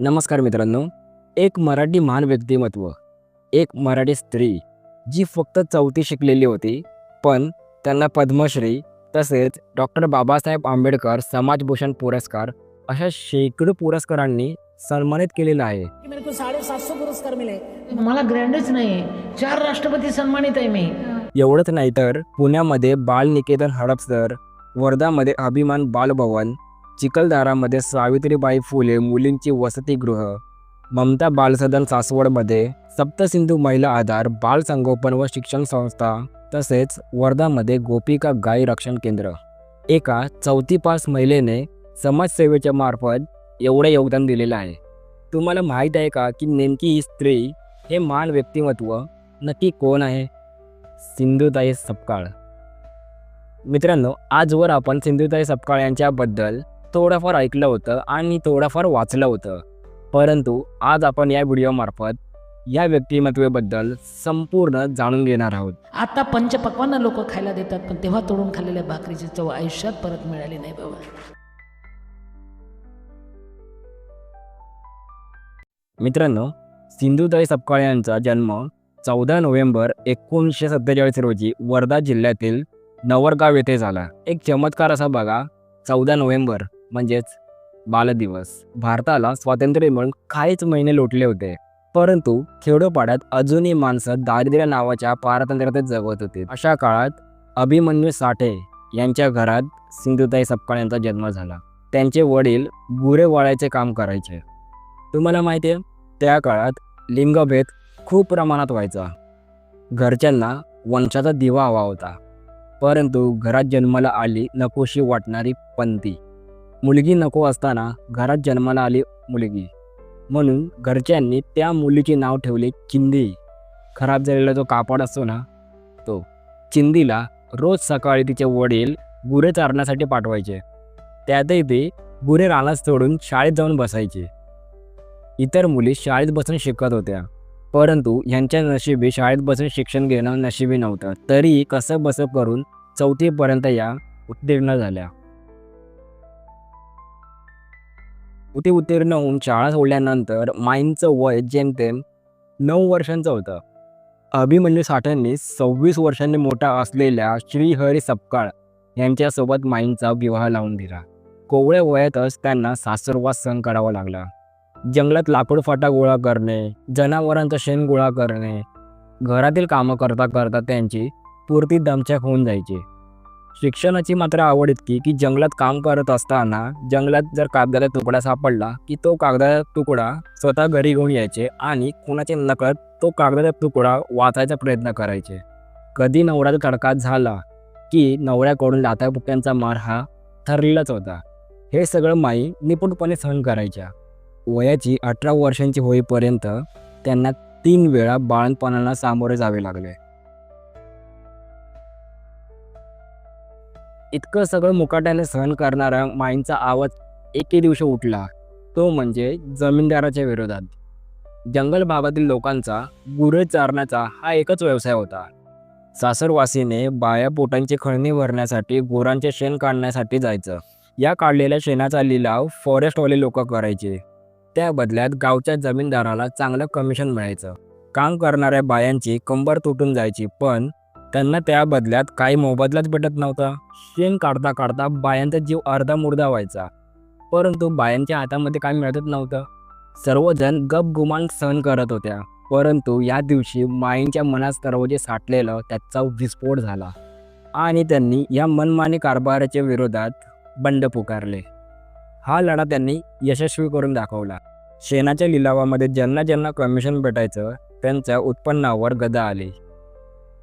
नमस्कार मित्रांनो एक मराठी महान व्यक्तिमत्व एक मराठी स्त्री जी फक्त चौथी शिकलेली होती पण त्यांना पद्मश्री तसेच डॉक्टर बाबासाहेब आंबेडकर समाजभूषण पुरस्कार अशा शेकडो पुरस्कारांनी सन्मानित केलेलं आहे. कि मेरे को साढ़े सात सौ पुरस्कार मिले. मला ग्रँडच नाही चार राष्ट्रपती सन्मानित आहे मी. एवढंच नाही तर पुण्यामध्ये बाल निकेतन हडपसर वर्धामध्ये अभिमान बालभवन चिखलदरामध्ये सावित्रीबाई फुले मुलींची वसतिगृह ममता बालसदन सासवडमध्ये सप्तसिंधू महिला आधार बाल संगोपन व शिक्षण संस्था तसेच वर्धामध्ये गोपिका गाय रक्षण केंद्र. एका चौथी पास महिलेने समाजसेवेच्या मार्फत एवढे योगदान दिलेलं आहे. तुम्हाला माहीत आहे का की नेमकी ही स्त्री हे महान व्यक्तिमत्व नक्की कोण आहे? सिंधुताई सपकाळ. मित्रांनो आजवर आपण सिंधुताई सपकाळ यांच्याबद्दल थोडंफार ऐकलं होतं आणि थोडंफार वाचलं होतं. परंतु आज आपण या व्हिडिओमार्फत या व्यक्तिमत्वेबद्दल संपूर्ण जाणून घेणार आहोत. आता पंचपक्वांना लोक खायला देतात पण तेव्हा तोडून खाल्लेल्या भाकरीची चव आयुष्यात परत मिळाली नाही बाबा. मित्रांनो सिंधुताई सपकाळ यांचा जन्म चौदा नोव्हेंबर एकोणीसशे सत्तेचाळीस रोजी वर्धा जिल्ह्यातील नवरगाव येथे झाला. एक चमत्कार असा बघा चौदा नोव्हेंबर म्हणजेच बालदिवस. भारताला स्वातंत्र्य मिळून काहीच महिने लोटले होते. परंतु खेडोपाड्यात अजूनही माणसं दारिद्र्य नावाच्या पारतंत्र्यातच जगत होते. अशा काळात अभिमन्यू साठे यांच्या घरात सिंधुताई सपकाळ यांचा जन्म झाला. त्यांचे वडील गुरे वाळायचे काम करायचे. तुम्हाला माहिती आहे त्या काळात लिंगभेद खूप प्रमाणात व्हायचा. घरच्यांना वंशाचा दिवा हवा होता. परंतु घरात जन्माला आली नकोशी वाटणारी पंती मुलगी नको असताना घरात जन्माला आली मुलगी. म्हणून घरच्यांनी त्या मुलीचे नाव ठेवले चिंदी. खराब झालेला जो कापड असतो ना तो चिंदीला रोज सकाळी तिचे वडील गुरे चारण्यासाठी पाठवायचे. त्यातही ते गुरे रानास सोडून शाळेत जाऊन बसायचे. इतर मुली शाळेत बसून शिकत होत्या. परंतु ह्यांच्या नशिबी शाळेत बसून शिक्षण घेणं नशिबी नव्हतं. तरी कसं बसं करून चौथीपर्यंत या उत्तीर्ण झाल्या. उते उत्तीर्ण होऊन शाळा सोडल्यानंतर माईंचं वय जेमतेम नऊ वर्षांचं होतं. अभिमन्यू साठ्यांनी सव्वीस वर्षांनी मोठा असलेल्या श्रीहरी सपकाळ यांच्यासोबत माईंचा विवाह लावून दिला. कोवळ्या वयातच त्यांना सासरवास सहन करावा लागला. जंगलात लाकूड फाटा गोळा करणे जनावरांचं शेण गोळा करणे घरातील कामं करता करता त्यांची पुरती दमछाक होऊन जायची. शिक्षणाची मात्र आवड इतकी की जंगलात काम करत असताना जंगलात जर कागदाचा तुकडा सापडला की तो कागदाचा तुकडा स्वतः घरी घेऊन यायचे आणि कुणाचे नकळत तो कागदाचा तुकडा वाचायचा प्रयत्न करायचे. कधी नवऱ्याचा तडका झाला की नवऱ्याकडून लातापुक्यांचा मार हा ठरलेलाच होता. हे सगळं माई निपुणपणे सहन करायच्या. वयाची अठरा वर्षांची होईपर्यंत त्यांना तीन वेळा बाळणपणाला सामोरे जावे लागले. इतकं सगळं मुकाट्याने सहन करणारा माईंचा आवाज एके दिवशी उठला. तो म्हणजे जमीनदाराच्या विरोधात. जंगल भागातील लोकांचा गुरे चारण्याचा हा एकच व्यवसाय होता. सासरवासीने बाया पोटांची खळणी भरण्यासाठी गुरांचे शेण काढण्यासाठी जायचं. या काढलेल्या शेणाचा लिलाव फॉरेस्टवाले लोक करायचे. त्या बदल्यात गावच्या जमीनदाराला चांगलं कमिशन मिळायचं. काम करणाऱ्या बायांची कंबर तुटून जायची पण त्यांना त्या बदल्यात काही मोबदलाच भेटत नव्हता. शेण काढता काढता बायांचा जीव अर्धा मुर्दा व्हायचा. परंतु बायांच्या हातामध्ये काय मिळतच नव्हतं. सर्वजण गपगुमान सहन करत होत्या. परंतु या दिवशी माईंच्या मनात सर्व जे साठलेलं त्याचा विस्फोट झाला. आणि त्यांनी या मनमानी कारभाराच्या विरोधात बंड पुकारले. हा लढा त्यांनी यशस्वी करून दाखवला. शेणाच्या लिलावामध्ये ज्यांना ज्यांना कमिशन भेटायचं त्यांच्या उत्पन्नावर गदा आली.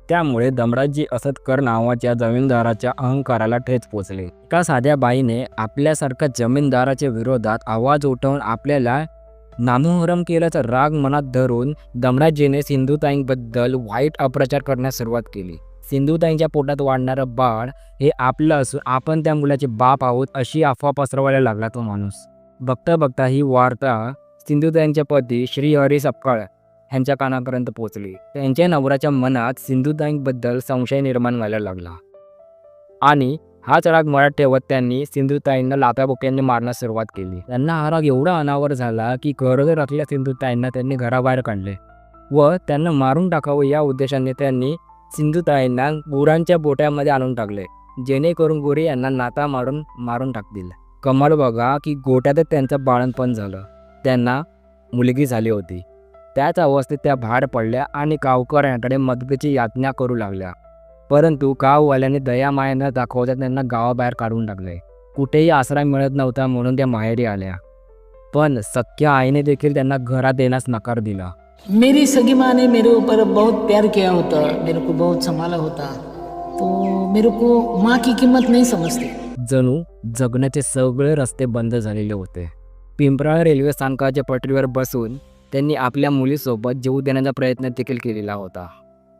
त्यामुळे दमराजी असतकर नावाच्या जमीनदाराच्या अहंकाराला ठेच पोचले. एका साध्या बाईने आपल्यासारख्या जमीनदाराच्या विरोधात आवाज उठवून आपल्याला नामोहरम केल्याचा राग मनात धरून दमराजीने सिंधुताईंबद्दल वाईट अप्रचार करण्यास सुरुवात केली. सिंधुताईंच्या पोटात वाढणारं बाळ हे आपलं असून आपण त्या मुलाचे बाप आहोत अशी अफवा पसरवायला लागला तो माणूस. बघता बघता ही वार्ता सिंधुताईंच्या पती श्री हरी सपकाळ ह्यांच्या कानापर्यंत पोहोचली. त्यांच्या नवराच्या मनात सिंधुताईंबद्दल संशय निर्माण व्हायला लागला. आणि हाच राग मरात ठेवत त्यांनी सिंधुताईंना लाप्याबोक्यांनी मारण्यास सुरुवात केली. त्यांना हा राग एवढा अनावर झाला की घरोघर असलेल्या सिंधुताईंना त्यांनी घराबाहेर काढले व त्यांना मारून टाकावं या उद्देशाने त्यांनी सिंधुताईंना गुरांच्या बोट्यामध्ये आणून टाकले. जेणेकरून गोरे यांना नाता मारून मारून टाकतील. कमाल बघा की गोट्यातच त्यांचं बाळणपण झालं. त्यांना मुलगी झाली होती. त्याच अवस्थेत त्या बाहेर पडल्या आणि गावकऱ्यांकडे मदतीची यातना करू लागल्या. परंतु गाववाल्यांनी दयामाया न दाखवता त्यांना गावाबाहेर काढून टाकले. कुठेही आसरा मिळत नव्हता म्हणून त्या माहेरी आल्या. पण सख्या आईने देखील त्यांना घरात येण्यास नकार दिला. मेरी सगी माँ ने मेरे ऊपर बहुत प्यार किया होता मेरे को बहुत संभाला होता तो मेरे को माँ की कीमत नहीं समझती। जणू जगण्याचे सगळे रस्ते बंद झालेले होते. पिंपराळ रेल्वे स्थानकाच्या पटरीवर बसून त्यांनी आपल्या मुलीसोबत जीव देण्याचा प्रयत्न देखील केलेला होता.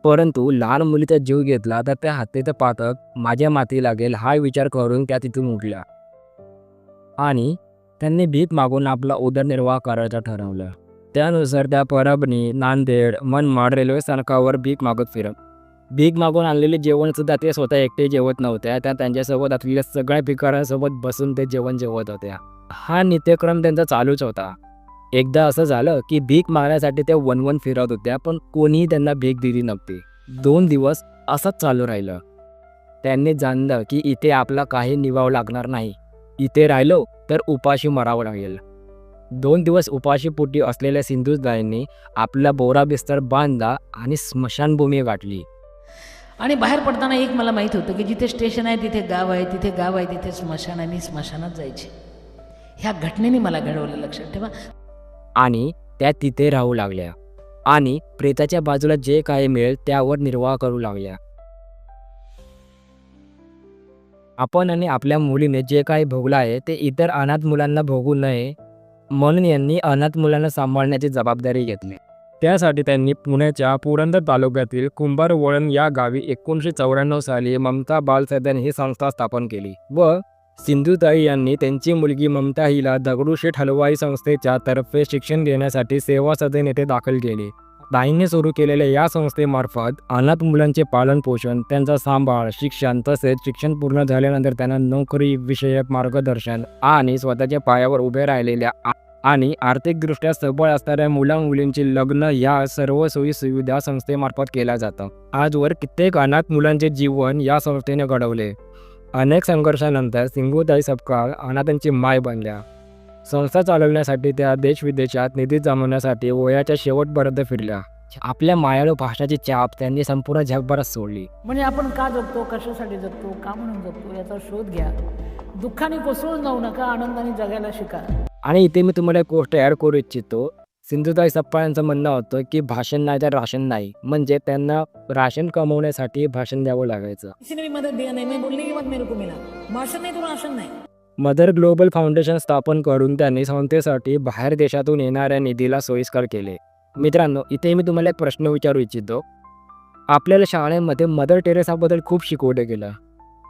परंतु लहान मुलीचा जीव घेतला तर त्या हत्येचं पातक माझ्या माती लागेल हा विचार करून त्या तिथून उठल्या. आणि त्यांनी भीक मागून आपला उदरनिर्वाह करायचा ठरवलं. त्यानुसार त्या परभणी नांदेड मनमाड रेल्वे स्थानकावर भीक मागत फिरत. भीक मागून आणलेले जेवण सुद्धा ते स्वतः एकटे जेवत नव्हत्या. त्या त्यांच्यासोबत असलेल्या सगळ्या भिकाऱ्यांसोबत बसून ते जेवण जेवत होत्या. हा नित्यक्रम त्यांचा चालूच होता. एकदा असं झालं की भीक मागण्यासाठी त्या वनवन फिरत होत्या पण कोणीही त्यांना भीक दिली नव्हती. दोन दिवस असंच चालू राहिलं. त्यांनी जाणलं की इथे आपला काही निभाव लागणार नाही. इथे राहिलो तर उपाशी मरावं लागेल. दोन दिवस उपाशीपोटी असलेल्या सिंधुताईंनी आपला बोरा बिस्तर बांधला आणि स्मशानभूमी गाठली. आणि बाहेर पडताना एक मला माहीत होतं की जिथे स्टेशन आहे तिथे गाव आहे तिथे गाव आहे तिथे स्मशान आहे मी स्मशानात जायचे. ह्या घटनेने मला घडवलं लक्षात ठेवा. आणि त्या तिथे राहू लागल्या. आणि प्रेताच्या बाजूला जे काही मिळेल त्यावर निर्वाह करू लागल्या. आपण आणि आपल्या मुलीने जे काही भोगलं आहे ते इतर अनाथ मुलांना भोगू नये म्हणून यांनी अनाथ मुलांना सांभाळण्याची जबाबदारी घेतली. त्यासाठी त्यांनी पुण्याच्या पुरंदर तालुक्यातील कुंभार वळण या गावी एकोणीसशे चौऱ्याण्णव साली ममता बालसदन ही संस्था स्थापन केली व सिंधुताई यांनी त्यांची मुलगी ममता हिला दगडूशेठ हलवाई संस्थेच्या तर्फे शिक्षण देण्यासाठी सेवा सदन येथे दाखल केले. ताईंनी सुरू केलेल्या या संस्थेमार्फत अनाथ मुलांचे पालन पोषण त्यांचा सांभाळ शिक्षण तसेच शिक्षण पूर्ण झाल्यानंतर त्यांना नोकरी विषयक मार्गदर्शन आणि स्वतःच्या पायावर उभे राहिलेल्या आणि आर्थिकदृष्ट्या सबळ असणाऱ्या मुला मुलींची लग्न या सर्व सोयी सुविधा संस्थेमार्फत केल्या जातं आजवर कित्येक अनाथ मुलांचे जीवन या संस्थेने घडवले. अनेक संघर्षानंतर सिंगुताई सपकाळ अनाथांची माय बनल्या. संस्था चालवण्यासाठी त्या देशविदेशात निधी जमवण्यासाठी वयाच्या शेवटपर्यंत फिरल्या. आपल्या मायाळू भाषाची चाप त्यांनी संपूर्ण जगभरात सोडली. म्हणजे आपण का जगतो? कशासाठी जगतो? का म्हणून जगतो? याचा शोध घ्या. दुःखाने कोसळून जाऊ नका आनंदाने जगायला शिका. आणि इथे मी तुम्हाला एक गोष्ट ॲड करू इच्छितो. सिंधुताई सप्पा यांचं म्हणणं होतं की भाषण नाही तर राशन नाही. म्हणजे त्यांना राशन कमवण्यासाठी भाषण द्यावं लागायचं. किसी ने भी मदद दिया नहीं मैं बोलने के बाद मेरे को मिला. भाषण नहीं तो राशन नहीं. मदर ग्लोबल फाउंडेशन स्थापन करून त्यांनी संस्थेसाठी बाहेर देशातून येणाऱ्या निधीला सोयीस्कर केले. मित्रांनो इथे मी तुम्हाला एक प्रश्न विचारू इच्छितो. आपल्याला शाळेमध्ये मदर टेरेसाबद्दल खूप शिकवलं गेलं.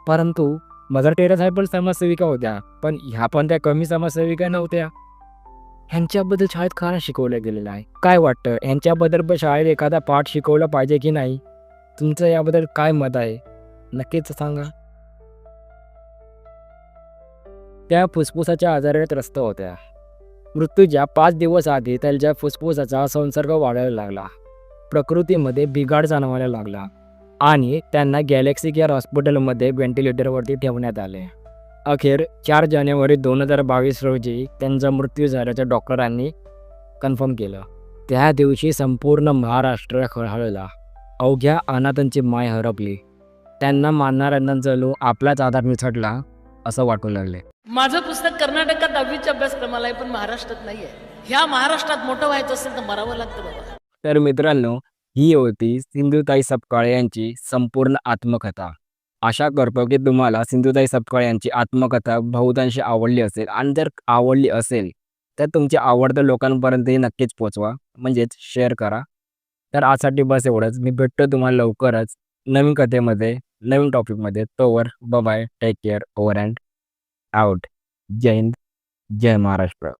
परंतु मदर टेरेसा पण समाजसेविका होत्या पण ह्या पण त्या कमी समाजसेविका नव्हत्या. ह्यांच्याबद्दल शाळेत का शिकवलं गेलेलं आहे? काय वाटतं? ह्यांच्याबद्दल पण शाळेत एखादा पाठ शिकवला पाहिजे की नाही? तुमचं याबद्दल काय मत आहे? नक्कीच सांगा. त्या फुफ्फुसाच्या आजाराने त्रस्त होत्या. मृत्यूच्या पाच दिवस आधी त्यांच्या फुफ्फुसाचा संसर्ग वाढायला लागला. प्रकृतीमध्ये बिघाड जाणवायला लागला. आणि त्यांना गॅलेक्सी केअर हॉस्पिटलमध्ये व्हेंटिलेटरवरती ठेवण्यात आले. अखेर चार जानेवारी दोन हजार बावीस रोजी त्यांचा मृत्यू झाल्याचं डॉक्टरांनी कन्फर्म केलं. त्या दिवशी संपूर्ण महाराष्ट्र खळहळला अवघ्या अनाथांची माय हरपली. त्यांना मानणाऱ्यांना जणू आपलाच आधार मिसळला असं वाटू लागले. माझं पुस्तक कर्नाटकात दहावीच्या अभ्यासक्रमाला आहे पण महाराष्ट्रात नाही आहे ह्या महाराष्ट्रात मोठं व्हायचं असेल तर मरावं लागतं बाबा. तर मित्रांनो ही होती सिंधुताई सपकाळे यांची संपूर्ण आत्मकथा. आशा करतो की तुम्हाला सिंधुताई सपकाळ यांची आत्मकथा बहुतांशी आवडली असेल. आणि जर आवडली असेल तर तुमच्या आवडत्या लोकांपर्यंतही नक्कीच पोचवा. म्हणजेच शेअर करा. तर आजसाठी बस एवढंच. मी भेटतो तुम्हाला लवकरच नवीन कथेमध्ये नवीन टॉपिकमध्ये तोवर bye take care over and out Jai Hind. Jai Maharashtra.